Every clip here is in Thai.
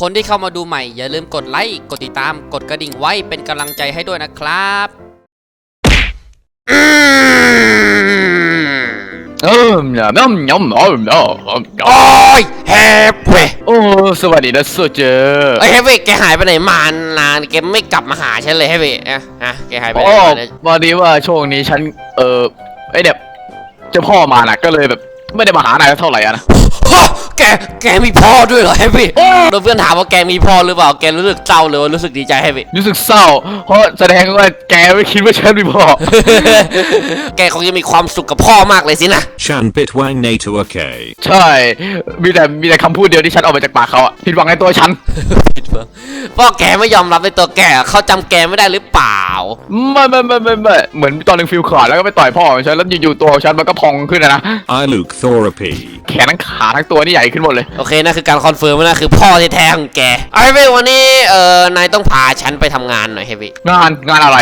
คนที่เข้ามาดูใหม่ อย่าลืมกดไลค์กดติดตามกดกระดิ่งไว้เป็นกำลังใจให้ด้วยนะครับอืมเออยำยำยำอ๋อยำโอ้ยเฮฟเว้โอ้สวัสดีนะโซเจอร์เฮ้ยเฮฟเว้แกหายไปไหนมานานแกไม่กลับมาหาฉันเลยเฮฟเว้ยอะอะแกหายไปไหนโอ้มาเนี่ยพอดีว่าช่วงนี้ฉันเออไอเด็บเจ้าพ่อมาน่ะก็เลยแบบไม่ได้มาหานายเท่าไหร่อะนะ แก แกมีพ่อด้วยเหรอเฮฟเว้ยโดนเพื่อนถามว่าแกมีพ่อหรือเปล่า แกรู้สึกเศร้าหรือว่ารู้สึกดีใจเฮฟเว้ยรู้สึกเศร้า เพราะแสดงว่าแกไม่คิดว่าฉันมีพ่อ แกคงจะมีความสุขกับพ่อมากเลยสินะ Chan Bitwang Nato okay. ใช่ มีแต่ มีแต่คำพูดเดียวที่ฉันออกมาจากปากเขาอะผิดหวังในตัวฉัน ผิดเปล่าพ่อแกไม่ยอมรับในตัวแก เขาจำแกไม่ได้หรือเปล่า ไม่ไม่ไม่ไม่ไม่เหมือนตอนหนึ่งฟิลขาดแล้วก็ไปต่อยพ่อของฉันแล้วอยู่ๆตัวของฉันมันก็พองขึ้นนะนะ I Luke Thorapy. แขนทั้งขาทั้งตัวนี่ใหญ่ขึ้นหมดเลย โอเคนั่นคือการคอนเฟิร์มว่านะคือพ่อแท้ๆของแกไอ้เว้ยวันนี้เอ่อนายต้องพาฉันไปทำงานหน่อยเฮฟวี่งานงานอะไร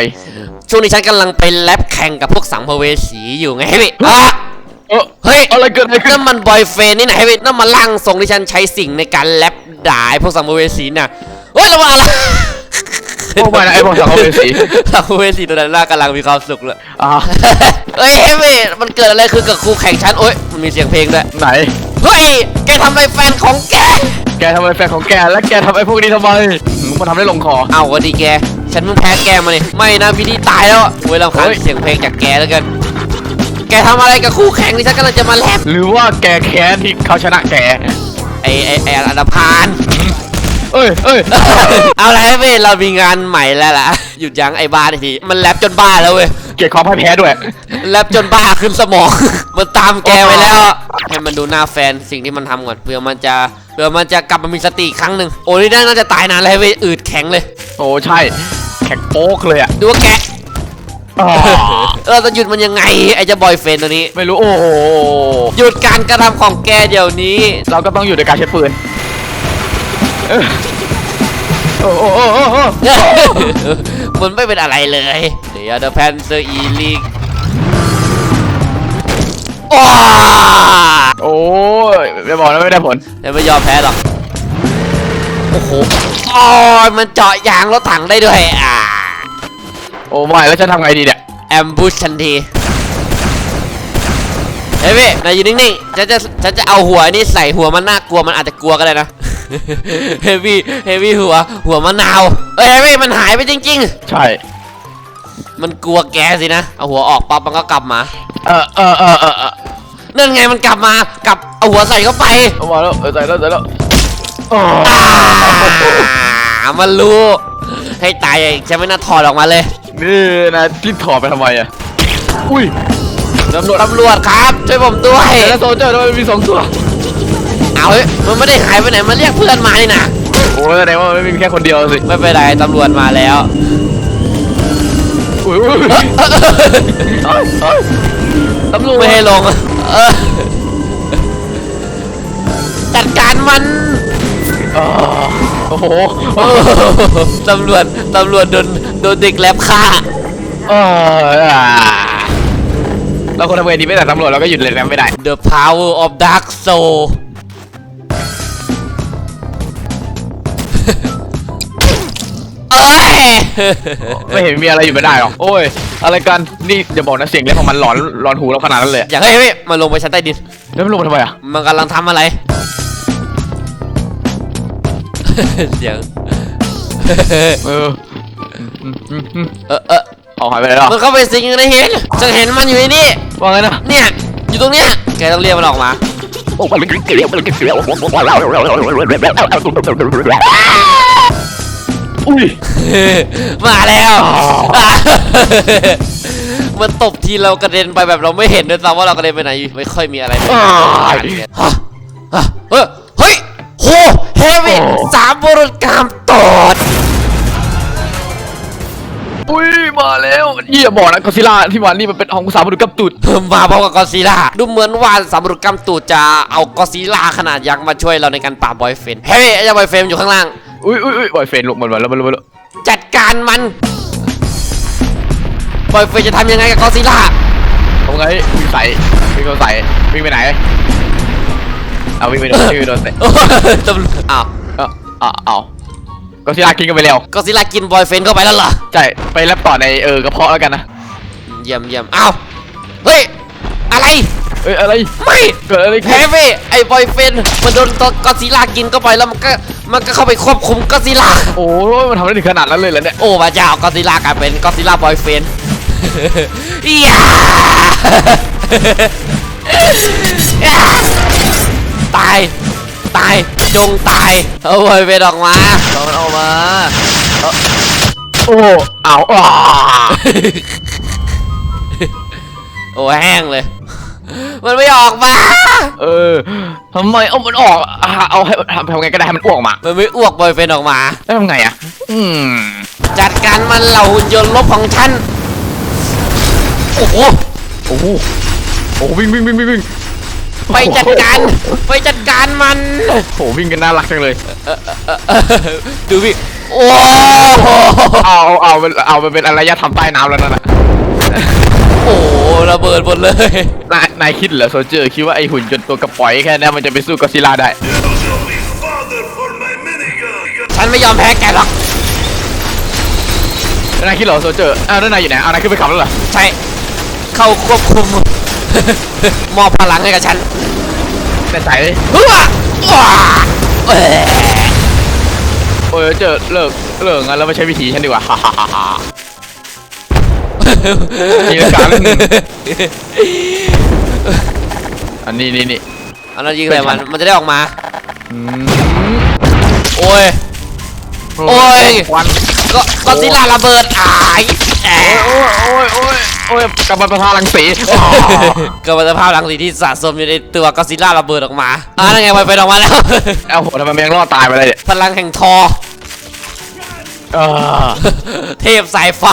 ช่วงนี้ฉันกำลังไปแลบแข่งกับพวกสังภเวสีอยู่ไงเฮฟวี่อะเออเฮ้ยอะไรเกิดอะไรขึ้นนั่นมันบอยเฟนนี่นะเฮฟวี่นั่นมันร่างทรงที่ฉันใช้สิ่งในการแลบด่าไอ้พวกสังภเวสีน่ะเฮ้ยระวังอะไรโอ้ไม่นะไอ้พวกสังภเวสีสังภเวสีตัวนั้นน่ากำลังมีความสุขเลยอ่าเฮ้ยเฮฟวี่มันเกิดอะไรขึ้นกับครูแข่งฉันโอ๊ยมันมีเสียงเพลงด้วยไหน เฮ้ย แกทำอะไรแฟนของแก แกทำไมแฟนของแกและแกทำไอ้พวกนี้ทำไมมึงมาทำได้ลงคอ เอาวันดีแก ฉันเพิ่งแพ้แกมาเนี่ยไม่นะวิธีตายแล้วอะเว้ยเราคันเฮ้ย เสียงเพลงจากแกแล้วกัน แกทำอะไรกับคู่แข่งที่ฉันกำลังจะมาแลบหรือว่าแกแค้นที่เขาชนะแก ไอ้ไอ้ไอ้อันดพาน เอ้ยเอ้ยเอาละเว้ยเรามีงานใหม่แล้วล่ะ หยุดยั้งไอ้บ้าที มันแลบจนบ้าแล้วเว้ย เกลียดความพ่ายแพ้ด้วย แลบจนบ้าขึ้นสมอง มันตามแกไปแล้วอะให้มันดูหน้าแฟนสิ่งที่มันทำก่อนเพื่อมันจะเพื่อมันจะกลับมามีสติอีกครั้งหนึ่งโอ้นี่น่าจะตายนานแล้วเว้ยอืดแข็งเลย โอ้ใช่ แข็งโป๊กเลยอะดูว่าแกอ่าเราจะหยุดมันยังไงไอ้เจะบอยเฟนตัวนี้ ไม่รู้โอ้โหหยุดการกระทำของแกเดี๋ยวนี้ เราก็ต้องอยู่ในการใช้ปืนเออ โอ้โอ้โอ้โอ้โอ้มันไม่เป็นอะไรเลย เดี๋ยวเดอะแพนเซอร์อีลีกว้าโอ้ยไม่บอกนะไม่ได้ผลแต่ไม่ยอมแพ้หรอก โอ้โหโอ้ยมันเจาะยางรถถังได้ด้วยอ่าโอ้ไม่แล้วฉันทำไงดีเนี่ยแอมบูชทันทีเฮ้ยพี่นายอยู่นิ่งๆฉันจะฉันจะเอาหัวนี่ใส่หัวมันน่ากลัวมันอาจจะกลัวก็ได้นะ เฮฟวี่เฮฟวี่หัว หัวมะนาวเอ้ยเฮฟวี่มันหายไปจริงๆใช่มันกลัวแกสินะ เอาหัวออกปั๊บมันก็กลับมา เออเออเออเออเออนั่นไงมันกลับมากลับเอาหัวใส่เข้าไปเอามาแล้วเออใส่แล้วใส่แล้วโอ้อ่ามันรู้ ให้ตายฉันไม่น่าถอดออกมาเลยนี่นะรีบถอดไปทำไมอะอุ้ยตำรวจตำรวจครับ ช่วยผมด้วยแล้วโซเจอร์ทำไมมีสองตัว เอาเฮ้ยมันไม่ได้หายไปไหนมันเรียกเพื่อนมานี่นะโอ้แสดงว่ามันไม่มีแค่คนเดียวสิไม่เป็นไรตำรวจมาแล้วอุ้ยอุ้ยเอ้ยเอ้ยตำรวจไม่ให้ลงเออจัดการมันอ่าโอ้โหโอ้ตำรวจตำรวจโดนโดนเด็กแลบฆ่าเอออ่าเราคนทำไงดีไม่แต่ตำรวจเราก็หยุดเลยนะไม่ได้ The power of dark soul ไม่เห็นมีอะไรอยู่ไม่ได้หรอกโอ้ย อะไรกัน นี่อย่าบอกนะเสียงเล็บของมันหลอนหลอนหูเราขนาดนั้นเลยอยากให้พี่มาลงไปชั้นใต้ดิน แล้วมันลงมาทำไมอะมันกำลังทำอะไร เสียง เออเออเออเอาหายไปไหนแล้วมันเข้าไปสิงอยู่ในหินฉันเห็นมันอยู่ในนี่ ว่าไงนะเนี่ย อยู่ตรงเนี้ย แกต้องเรียกมันออกมาอุ้ยมาแล้วมันตบทีเรากระเด็นไปแบบเราไม่เห็นด้วยซ้ำว่าเรากระเด็นไปไหนไม่ค่อยมีอะไรอ้าย ฮะฮะเฮ้ยเฮ้ยโหเฮฟวี่โอ้สามบุรุษกามตอด อุ้ยมาแล้วนี่อย่าบอกนะกอซิล่าที่มานี่มันเป็นของสามบุรุษกับตุดเพิ่มมาพร้อมกับกอดซิลล่าดูเหมือนว่าสามบุรุษกามตูดจะเอากอดซิลล่าขนาดยักษ์มาช่วยเราในการปราบบอยเฟนเฮ้ยไอ้เจ้าบอยเฟนอยู่ข้างล่าง อุ้ยอุ้ยอุ้ยบอยเฟนลงมันมาแล้วมันมาแล้วจัดการมันบอยเฟนจะทำยังไงกับกอดซิลล่าทำไงวิ่งใส่วิ่งโดนใส่วิ่งไปไหนเอาวิ่งไปโดนวิ่งไปโดนใส่ตำรวจอ้าวเอ้าอะเอาก็ซิลากินกันไปแล้วก็ซิล่ากินบอยเฟนเข้าไปแล้วเหรอใช่ไปแลบต่อในเออกระเพาะแล้วกันนะเยี่ยมเยี่ยมอ้าวเฮ้ยอะไร เอ้ยอะไรไม่เกิดอะไรแฮขึ้นฟวี่ไอ้บอยเฟนมันโดนตัวก็ซิล่ากินเข้าไปแล้วมันก็มันก็เข้าไปควบคุมก็ซิล่าโอ้ยมันทำได้ถึงขนาดนั้นเลยเหรอเนี่ยโอ้พระเจ้าก็ซิล่ากลายเป็นก็ซิล่าบอยเฟนยาตายตายจงตายเอาบอยเฟนออกมาเอามันออกมาเอ้าโอ้เอาอ่าโอ้แห้งเลย มันไม่ออกมา เออทำไมเอามันออกอะเอาให้ทำทำไงก็ได้ให้มันอ้วกออกมามันไม่อ้วกบอยเฟนออกมา แล้วทำไงอะ อืมจัดการมันเหล่าหุ่นยนต์ลบของฉัน โอ้โห โอ้โหโอ้โหวิ่งวิ่งวิ่งวิ่งวิ่งไปจัดการ ไปจัดการมัน โอ้โหวิ่งกันน่ารักจังเลย ดูพี่ โอ้โห เอาเอาเอามันเอามันเป็นอารยธรรมใต้น้ำแล้วนั่นน่ะ โอ้โหระเบิดหมดเลย นายนายคิดเหรอโซเจอร์คิดว่าไอหุ่นยนต์ตัวกระป๋อยแค่นี้มันจะไปสู้กอดซิลล่าได้ Father for my minigun. ฉันไม่ยอมแพ้แกหรอกแล้วนายคิดเหรอโซเจอร์อ้าวแล้วนายอยู่ไหนอ้าวนายขึ้นไปขับแล้วเหรอใช่ เข้าควบคุม มอบพลังให้กับฉันแน่ใจเลยฮึ่มว้าเอ้ยโอ้ยเจอเลิกเลิกงั้นแล้วมาใช้วิธีฉันดีกว่า ฮ่าฮ่าฮ่า ฮ่ามีการเล่นอันนี้นี่นี่เอาแล้วยิงอะไรมันมันจะได้ออกมาอืมโอ้ยโอ้ยควันก็ก็ซิล่าระเบิดอายแอะโอ้ยโอ้ยโอ้ยโอ้ยกำมันประทารังสีอ๋อก็เป็นสภาพรังสีที่สะสมอยู่ในตัวก็ซิล่าระเบิดออกมาอ่านั่นไงไปไปออกมาแล้วเอ้าโหทำไมมันยังรอดตายไปเลยเนี่ยพลังแห่งทอ เออเทพสายฟ้า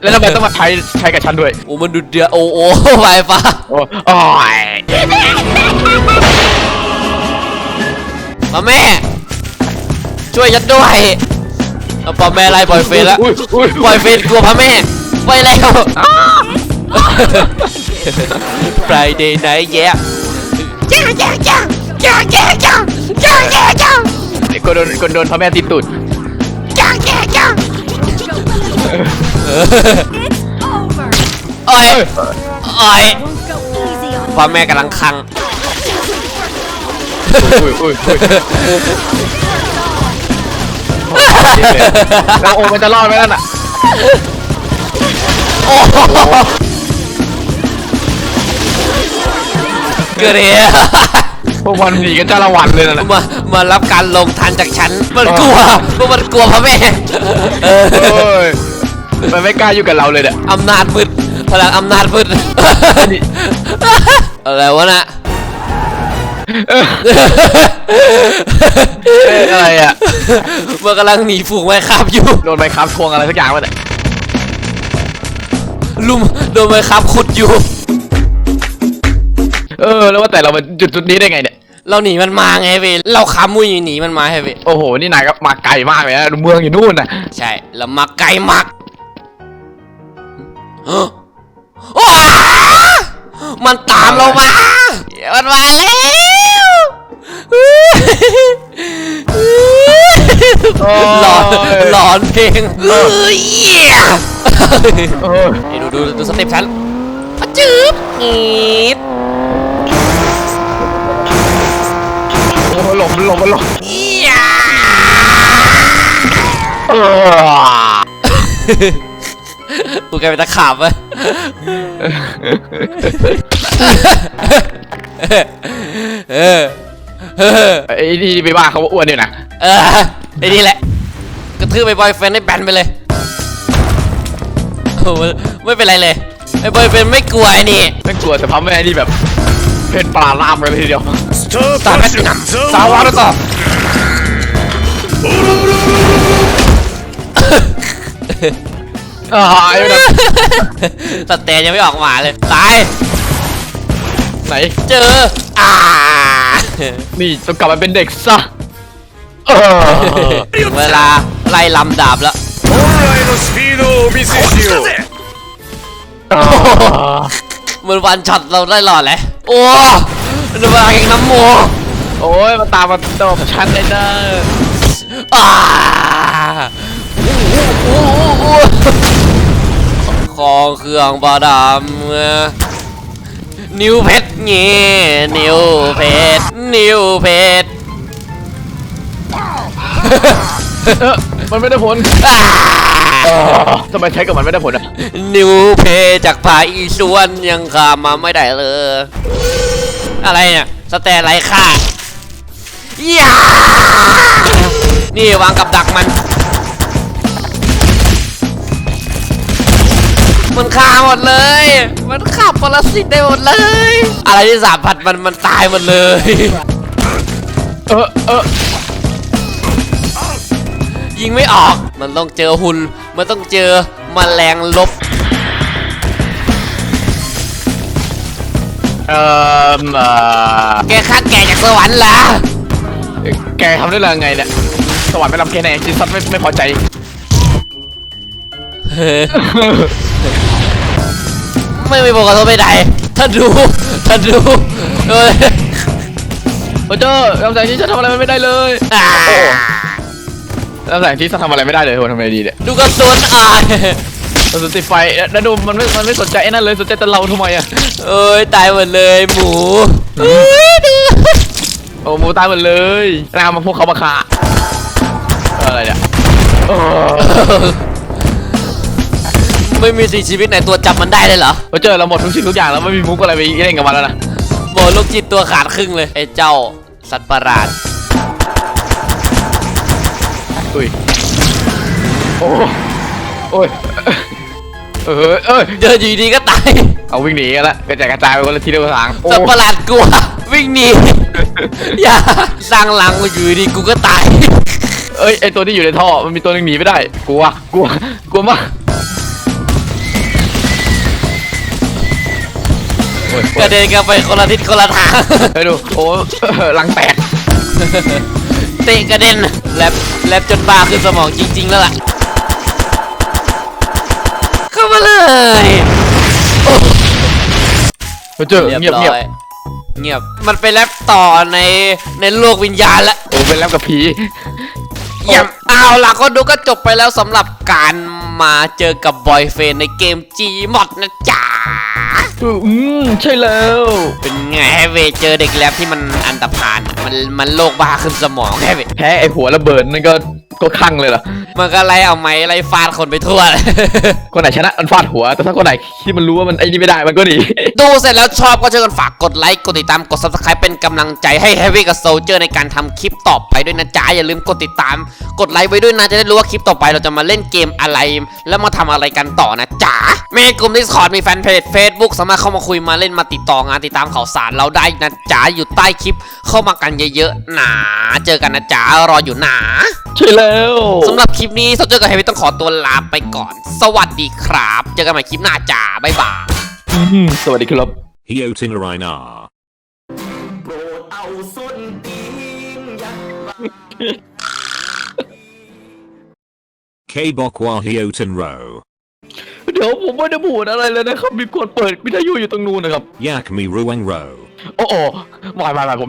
แล้วทำไมต้องมาใช้ใช้กับฉันด้วยโอ้มันดูเดือดโอ้โอ้สายฟ้า โอ้โอ้ยมาแม่ ช่วยฉันด้วยเอาพ่อแม่ไล่ปล่อยเฟนแล้วอุ้ยอุ้ยปล่อยเฟนกลัวพ่อแม่ไปแล้ว Friday night yeah จ้าจ้าจ้าจ้าจ้าจ้าจ้าจ้าจ้าไอ้คนโดนคนโดนพ่อแม่ติดตูด จ้าจ้าจ้า over. โอ้ยโอ้ย Go easy on พ่อแม่กำลังคังอุ้ยอุ้ยอุ้ยเราโอมันจะรอดไหมนั่นอะโอ้โหเกิดเหตุ พวกมันหนีกันจ้าละวันเลยนั่นแหละมามารับการลงทันจากฉัน มันกลัวเพราะมันกลัวพ่อแม่เออโอ้ยมันไม่กล้าอยู่กับเราเลยเนี่ยอำนาจมืดพลังอำนาจมืดอะไรวะน่ะเอออะไรอะมันกำลังหนีฝูงไว้ครับอยู่โดนใบครับทวงอะไรสักอย่างวะเนี่ยลุมโดนไว้ครับขุดอยู่ เออ แล้วว่าแต่เรามาจุดจุดนี้ได้ไงเนี่ย เราหนีมันมาไงเว้ยเราขามุยหนีมันมาให้เว้ยโอ้โห นี่นายก็มาไกลมากเลยนะเมืองอยู่นู่นนะใช่ เรามาไกลมากฮะว้ามันตามเรามา มันมาแล้วหลอนหลอนเพลงเอ้ยเหี้ยเออเฮ้ยดูดูดูสเต็ปฉันอะจืบงีด โอ้โหหลบหลบหลบเอียเออ กูกลายเป็นตะขาบอะเออเออ ไอ้นี่ไปว่าเขาว่าอ้วนเนี่ยนะเออไอ้นี่แหละกระทืบไปบอยเฟนให้แบนไปเลยโอ้โหไม่เป็นไรเลยไอ้บอยเฟนไม่กลัวไอ้นี่ไม่กลัวแต่พ่อแม่นี่แบบ เพ่นปลาล่ามกันเลยทีเดียว Stop ตาแบนนำสาวารุต่อ อ่าไอ้แบบ สเตนยังไม่ออกมาเลย ตาย ไหน เจอ อ่า นี่ต้องกลับมาเป็นเด็กซะเออ ถึงเวลาไล่ลำดาบแล้ว 本来のスピードをお見せしよう มันวันช็อตเราได้หลอดเลย โอ้ มันมาแข่งน้ำโมโอ้ยมาตามมาตบฉันเลยนะอ่าของเครื่องประดับนิ้วเพชรเงี้นิ้วเพชรนิ้วเพชรเออมันไม่ได้ผลอ่าเออทำไมใช้กับมันไม่ได้ผลอะ นิ้วเพชรจากภาคอีสวนยังข้ามมาไม่ได้เลย อะไรเนี่ย สแตนไรค่าอย่านี่วางกับดักมัน มันฆ่าหมดเลย มันขับปรสิตได้หมดเลย อะไรที่สามผัดมันมันตายหมดเลย เออเออยิงไม่ออก มันต้องเจอหุ่น มันต้องเจอมแมลงลบ เออเอ่อแกฆ่าแกจากสวรรค์ละแกทำได้ยังไงเนี่ยสวรรค์ไม่รับแกแน่จิซันไม่ไม่พอใจไม่มีบอกขอโทษไม่ได้ท่านดูท่านดูเอ้ยโอ้เจ้าลำแสงที่ฉันทำอะไรไม่ได้เลยอ่าลำแสงที่ฉันทำอะไรไม่ได้เลยโหทำไมดีเนี่ยดูกระสุนอ่าย มันติดไฟแล้วดูมันไม่ มันไม่สนใจไอ้นั่นเลยสนใจแต่เราทำไมอะเอ้ยตายหมดเลยหมูเอ้ยดูโอ้หมูตายหมดเลยนางมาพวกเขามาฆ่าเอออะไรเนี่ยโอ้ไม่มีสิ่งชีวิตไหนตัวจับมันได้เลยเหรอโอ้เจอเราหมดทุกสิ่งทุกอย่างแล้วไม่มีมุกอะไรไปเล่นกับมันแล้วนะโบลูกจิตตัวขาดครึ่งเลยไอ้เจ้าสัตว์ประหลาดอุ้ยโอ้โอ้ย เออเออเดินอยู่ดีก็ตายเอาวิ่งหนีกันละกระจายกระจายไปคนละทีเดียวทางโอ้สัตว์ประหลาดกลัว วิ่งหนีอย่าสร้างหลังมาอยู่ดีกูก็ตาย เอ้ยไอตัวที่อยู่ในท่อมันมีตัวหนึงหนีไม่ได้กลัวกลัวกลัวมากโอ้ยกระเด็นกันไปคนละทิศคนละทางไปดูโอ้ลังแตก เตะกระเด็นแลบแลบจนบ้าขึ้นสมองจริง ๆ แล้วล่ะเข้า มาเลยเราเจอเงียบเงียบร้อเงียบ มันไปแลบต่อในในโลกวิญญาณแล้วโอ้เป็นแล้วกับผีเยี่ยมเอาล่ะก็ดูก็จบไปแล้วสำหรับการมาเจอกับบอยเฟนในเกม G มอดนะจ๊ะ อืมใช่แล้ว เป็นไงแฮเวเจอเด็กแลบที่มันอันตรพานมันมันโลกบ้าขึ้นสมองแฮเวแพ้ไอหัวระเบิดนั่นก็ก็คลั่งเลยเหรอ มันก็ไล่เอาไม้ไล่ฟาดคนไปทั่วเลยคนไหนชนะมันฟาดหัว แต่ถ้าคนไหนที่มันรู้ว่ามันไอ้นี่ไม่ได้มันก็หนี ดูเสร็จแล้วชอบก็ช่วยกันฝากกดไลค์ กดติดตาม กด subscribe เป็นกำลังใจให้ Heavy กับ Soldier ในการทำคลิปต่อไปด้วยนะจ๊ะ อย่าลืมกดติดตาม กดไลค์ไว้ด้วยนะ จะได้รู้ว่าคลิปต่อไปเราจะมาเล่นเกมอะไร แล้วมาทำอะไรกันต่อนะจ๊ะมีกลุ่ม Discord มีแฟนเพจ Facebook สามารถเข้ามาคุยมาเล่นมาติดต่องานติดตามข่าวสารเราได้นะจ๊ะ อยู่ใต้คลิปเข้ามากันเยอะๆหนาเจอกันนะจ๊ะ รออยู่หนาใช่แล้วสำหรับคลิปนี้ Soldier กับ Heavy ต้องขอตัวลาไปก่อน สวัสดีครับ เจอกันใหม่คลิปหน้าจ้าบ๊ายบายอืม สวัสดีครับ Hiotin Rainar. K-Bokwa Hiotin Row. เดี๋ยวผมไม่ได้พูดอะไรเลยนะครับ มีคนเปิดวิทยุอยู่ตรงนู้นนะครับ Yak Mi Ruang Row. โอ้โหไม่ไม่ไม่ผม